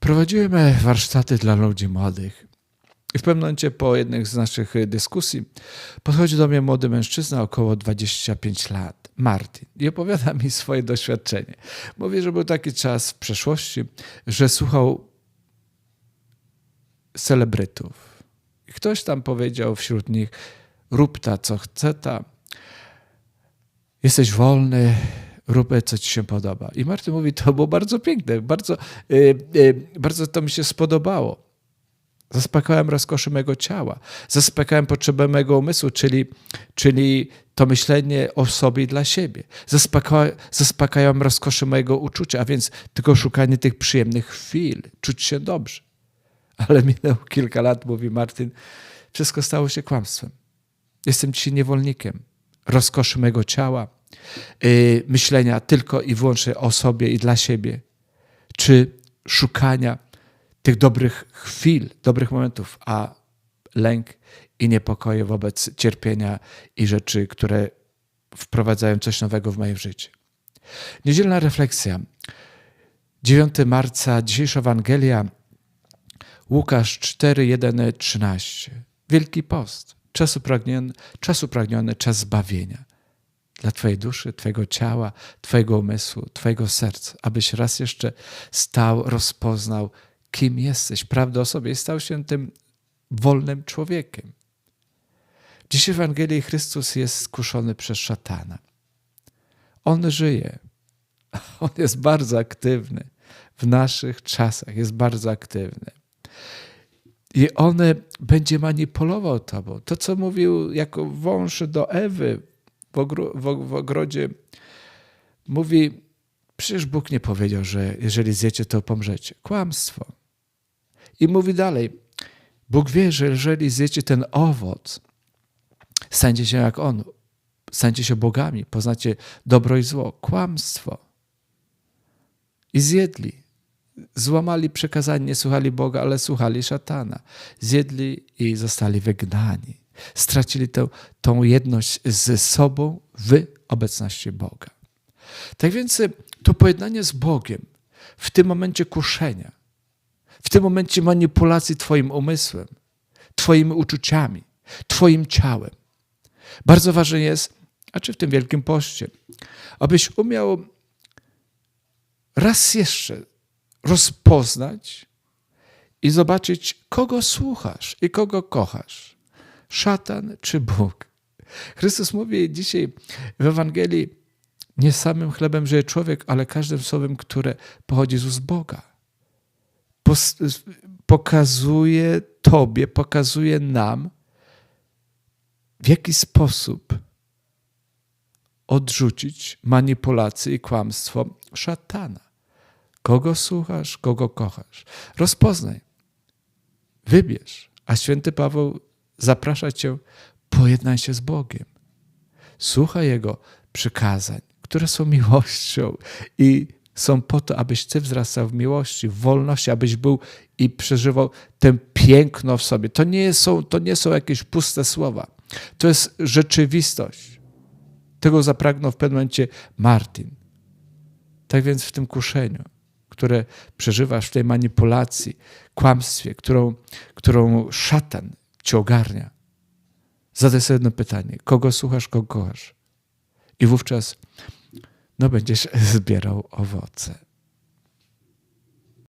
Prowadziłem warsztaty dla ludzi młodych. I w pewnym momencie po jednych z naszych dyskusji podchodzi do mnie młody mężczyzna, około 25 lat, Martin, i opowiada mi swoje doświadczenie. Mówi, że był taki czas w przeszłości, że słuchał celebrytów. I ktoś tam powiedział wśród nich, rób ta, co chce ta, jesteś wolny, rób, co ci się podoba. I Martin mówi, to było bardzo piękne, bardzo, yy, yy, bardzo to mi się spodobało. Zaspokajałem rozkoszy mego ciała, zaspokajałem potrzebę mego umysłu, czyli, czyli to myślenie o sobie i dla siebie. Zaspokajałem, rozkoszy mojego uczucia, a więc tylko szukanie tych przyjemnych chwil, czuć się dobrze. Ale minęło kilka lat, mówi Martin, wszystko stało się kłamstwem. Jestem dzisiaj niewolnikiem rozkoszy mego ciała, myślenia tylko i wyłącznie o sobie i dla siebie, czy szukania tych dobrych chwil, dobrych momentów, a lęk i niepokoje wobec cierpienia i rzeczy, które wprowadzają coś nowego w moje życie. Niedzielna refleksja. 9 marca, dzisiejsza Ewangelia, Łukasz 4, 1, 13. Wielki post, czas upragniony, czas upragniony, czas zbawienia dla Twojej duszy, Twojego ciała, Twojego umysłu, Twojego serca, abyś raz jeszcze stał, rozpoznał, kim jesteś, prawdę o sobie i stał się tym wolnym człowiekiem. Dziś w Ewangelii Chrystus jest skuszony przez szatana. On żyje. On jest bardzo aktywny. W naszych czasach jest bardzo aktywny. I on będzie manipulował tobą. To, co mówił jako wąż do Ewy w, ogro, w, w ogrodzie, mówi, przecież Bóg nie powiedział, że jeżeli zjecie, to pomrzecie. Kłamstwo. I mówi dalej, Bóg wie, że jeżeli zjecie ten owoc, stańcie się jak On, stańcie się bogami, poznacie dobro i zło. Kłamstwo. I zjedli. Złamali przekazanie, nie słuchali Boga, ale słuchali szatana. Zjedli i zostali wygnani. Stracili tę, tą jedność ze sobą w obecności Boga. Tak więc to pojednanie z Bogiem w tym momencie kuszenia, w tym momencie manipulacji Twoim umysłem, Twoimi uczuciami, Twoim ciałem. Bardzo ważne jest, a czy w tym Wielkim Poście, abyś umiał raz jeszcze rozpoznać i zobaczyć, kogo słuchasz i kogo kochasz. Szatan czy Bóg. Chrystus mówi dzisiaj w Ewangelii, nie samym chlebem żyje człowiek, ale każdym słowem, które pochodzi z Boga pokazuje Tobie, pokazuje nam, w jaki sposób odrzucić manipulację i kłamstwo szatana. Kogo słuchasz, kogo kochasz. Rozpoznaj, wybierz. A święty Paweł zaprasza Cię, pojednaj się z Bogiem. Słuchaj Jego przykazań, które są miłością i są po to, abyś Ty wzrastał w miłości, w wolności, abyś był i przeżywał ten piękno w sobie. To nie są, to nie są jakieś puste słowa. To jest rzeczywistość. Tego zapragnął w pewnym momencie Martin. Tak więc w tym kuszeniu, które przeżywasz, w tej manipulacji, kłamstwie, którą, którą szatan ci ogarnia, zadaj sobie jedno pytanie. Kogo słuchasz, kogo kochasz? I wówczas no będziesz zbierał owoce.